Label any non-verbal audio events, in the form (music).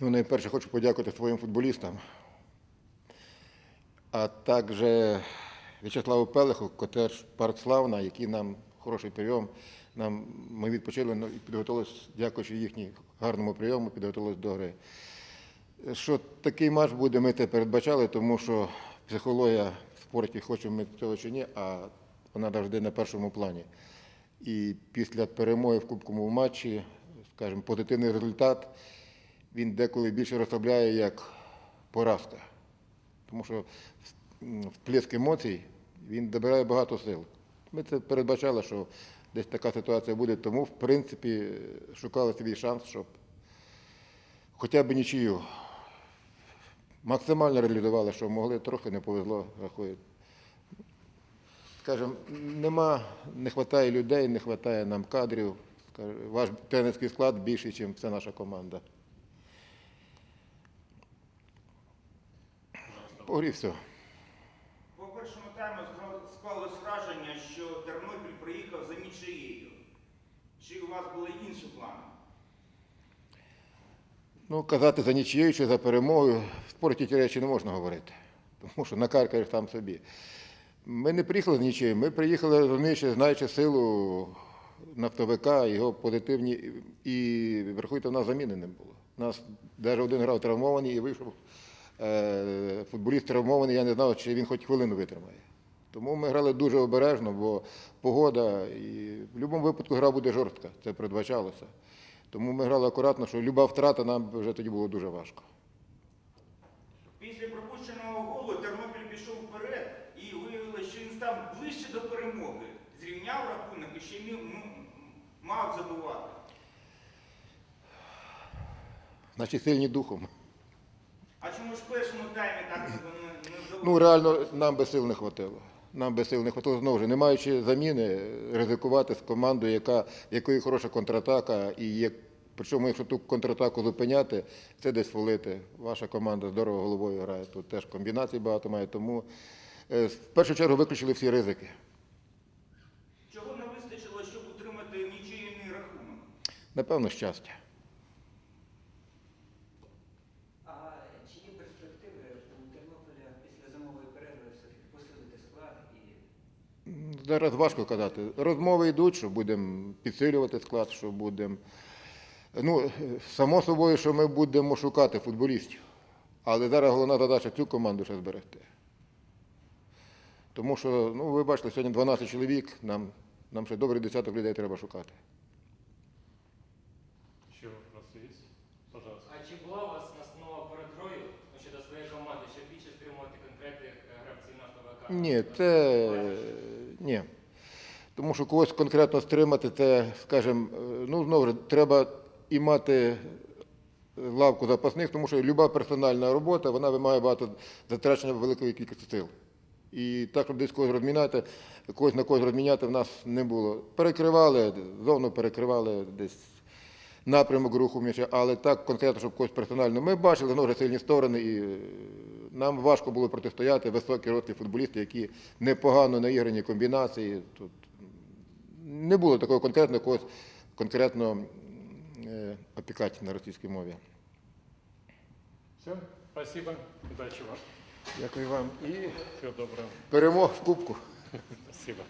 Ну, найперше хочу подякувати своїм футболістам, а також В'ячеславу Пелеху, котеж Парк Славна, який нам хороший прийом. Нам, ми відпочили ну, і підготувалися, дякуючи їхньому гарному прийому, підготувалися до гри. Що такий матч буде, ми це передбачали, тому що психологія в спорті, хочемо ми цього чи ні, а вона завжди на першому плані. І після перемоги в кубковому матчі, скажімо, позитивний результат, він деколи більше розслабляє, як поразка. Тому що вплеск емоцій він добирає багато сил. Ми це передбачали, що десь така ситуація буде, тому, в принципі, шукали свій шанс, щоб хоча б нічию. Максимально реалізували, що могли, трохи не повезло, рахую. Скажем, нема, не вистачає людей, не вистачає нам кадрів. Ваш тренерський склад більший, ніж вся наша команда. По грі все. По першому тайму скла- склалось враження, що Тернопіль приїхав за нічиєю. Чи у вас були інші плани? Ну, казати за нічією чи за перемогою, в спорті ті речі не можна говорити. Тому що накаркаєш там собі. Ми не приїхали з нічиєю, ми приїхали, розуміючи, знаючи силу нафтовика, його позитивні, і врахуйте, в нас заміни не було. У нас навіть один грав травмований і вийшов футболіст травмований, я не знав, чи він хоч хвилину витримає. Тому ми грали дуже обережно, бо погода і в будь-якому випадку гра буде жорстка, це передбачалося. Тому ми грали акуратно, що люба втрата нам вже тоді було дуже важко. Після пропущеного голу Тернопіль пішов вперед і виявилося, що він став ближче до перемоги. Зрівняв рахунок і ще міг, ну, мав забувати. Значить, сильні духом. Ж в першому таймі так не, не вдалося? Ну, реально, нам би сил не хватило. Нам би сил не хватило знову ж, не маючи заміни, ризикувати з командою, яка, якої хороша контратака, і є, причому, якщо ту контратаку зупиняти, це десь валити. Ваша команда здорово головою грає. Тут теж комбінацій багато має. Тому е, в першу чергу виключили всі ризики. Чого не вистачило, щоб утримати нічийний рахунок? Напевно, щастя. А чи є перспективи у Тернополя після зимової перерви все-таки посилити склад і Зараз важко казати. Розмови йдуть, що будемо підсилювати склад, що будемо. Ну, само собою, що ми будемо шукати футболістів. Але зараз головна задача цю команду ще зберегти. Тому що, ну, ви бачите, сьогодні 12 чоловік, нам, нам ще добрий десяток людей треба шукати. Вопросы есть? Пожалуйста. А чи була у вас настанова перед грою ну, щодо своєї команди, щоб більше стримувати конкретних е, гравців нашого ВК? Ні, це ні. Тому що когось конкретно стримати, це, скажімо, е, ну знову ж треба і мати лавку запасних, тому що люба персональна робота вона вимагає багато затрачення великої кількості сил. І так, щоб десь когось розміняти, когось на когось розміняти в нас не було. Перекривали, зону перекривали десь напрямок руху м'яча, але так конкретно, щоб когось персонально. Ми бачили знову ж сильні сторони, і нам важко було протистояти високі рослі футболісти, які непогано наіграні комбінації. Тут не було такого конкретного когось конкретно е, опікати на російській мові. Все, спасибо, Удачі вам. Дякую вам і Всього доброго. перемог в кубку. (laughs) Спасибо.